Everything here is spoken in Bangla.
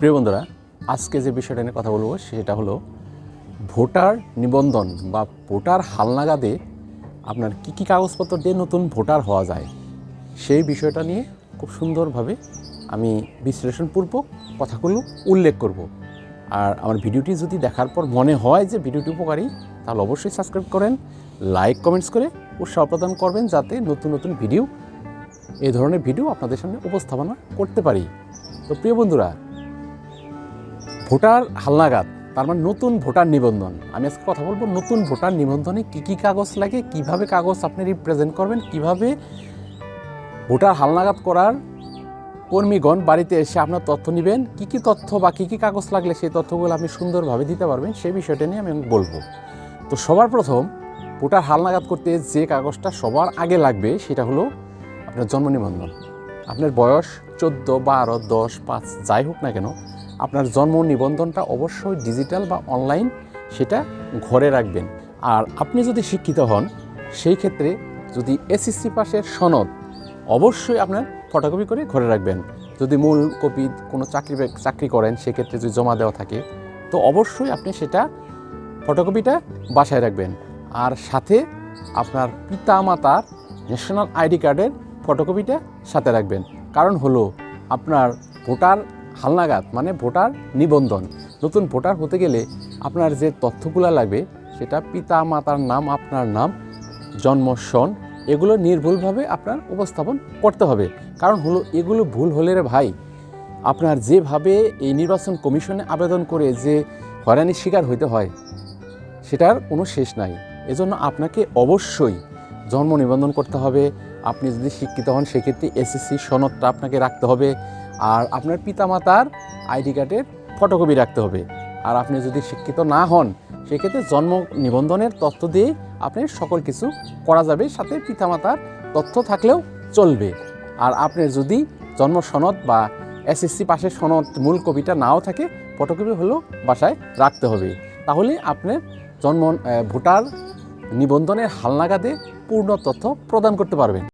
প্রিয় বন্ধুরা, আজকে যে বিষয়টা নিয়ে কথা বলব সেটা হলো ভোটার নিবন্ধন বা ভোটার হালনাগাদে আপনার কী কী কাগজপত্র দিয়ে নতুন ভোটার হওয়া যায়, সেই বিষয়টা নিয়ে খুব সুন্দরভাবে আমি বিশ্লেষণপূর্বক কথাগুলো উল্লেখ করব। আর আমার ভিডিওটি যদি দেখার পর মনে হয় যে ভিডিওটি উপকারী, তাহলে অবশ্যই সাবস্ক্রাইব করেন, লাইক, কমেন্টস করে উৎসাহ প্রদান করবেন যাতে নতুন নতুন ভিডিও এই ধরনের ভিডিও আপনাদের সামনে উপস্থাপনা করতে পারি। তো প্রিয় বন্ধুরা ভোটার হালনাগাদ, তার মানে নতুন ভোটার নিবন্ধন। আমি আজকে কথা বলব নতুন ভোটার নিবন্ধনে কী কী কাগজ লাগে, কীভাবে কাগজ আপনি রিপ্রেজেন্ট করবেন, কীভাবে ভোটার হালনাগাদ করার কর্মীগণ বাড়িতে এসে আপনার তথ্য নেবেন, কী কী তথ্য বা কী কী কাগজ লাগলে সেই তথ্যগুলো আপনি সুন্দরভাবে দিতে পারবেন, সেই বিষয়টা নিয়ে আমি বলব। তো সবার প্রথম ভোটার হালনাগাদ করতে যে কাগজটা সবার আগে লাগবে, সেটা হলো আপনার জন্ম নিবন্ধন। আপনার বয়স চোদ্দ, বারো, দশ, পাঁচ, যাই হোক না কেন আপনার জন্ম নিবন্ধনটা অবশ্যই ডিজিটাল বা অনলাইন সেটা ঘরে রাখবেন। আর আপনি যদি শিক্ষিত হন, সেই ক্ষেত্রে যদি এসএসসি পাশের সনদ, অবশ্যই আপনার ফটোকপি করে ঘরে রাখবেন। যদি মূল কপি কোনো চাকরি চাকরি করেন, সেক্ষেত্রে যদি জমা দেওয়া থাকে, তো অবশ্যই আপনি সেটা ফটোকপিটা বাসায় রাখবেন। আর সাথে আপনার পিতা মাতার ন্যাশনাল আইডি কার্ডের ফটোকপিটা সাথে রাখবেন। কারণ হলো, আপনার ভোটার হালনাগাদ মানে ভোটার নিবন্ধন। নতুন ভোটার হতে গেলে আপনার যে তথ্যগুলো লাগবে, সেটা পিতা মাতার নাম, আপনার নাম, জন্ম, সন, এগুলো নির্ভুলভাবে আপনার উপস্থাপন করতে হবে। কারণ হলো, এগুলো ভুল হলে রে ভাই, আপনার যেভাবে এই নির্বাচন কমিশনে আবেদন করে যে হয়রানির শিকার হইতে হয়, সেটার কোনো শেষ নাই। এজন্য আপনাকে অবশ্যই জন্ম নিবন্ধন করতে হবে। আপনি যদি শিক্ষিত হন, সেক্ষেত্রে এসএসসি সনদটা আপনাকে রাখতে হবে। আর আপনার পিতামাতার আইডি কার্ডের ফটোকপি রাখতে হবে। আর আপনি যদি শিক্ষিত না হন, সেক্ষেত্রে জন্ম নিবন্ধনের তথ্য দিয়ে আপনি সকল কিছু করা যাবে, সাথে পিতামাতার তথ্য থাকলেও চলবে। আর আপনি যদি জন্ম সনদ বা এসএসসি পাশের সনদ মূল কপিটা নাও থাকে, ফটোকপি হলেও বাসায় রাখতে হবে। তাহলে আপনার জন্ম ভোটার নিবন্ধনের হালনাগাদে পূর্ণ তথ্য প্রদান করতে পারবেন।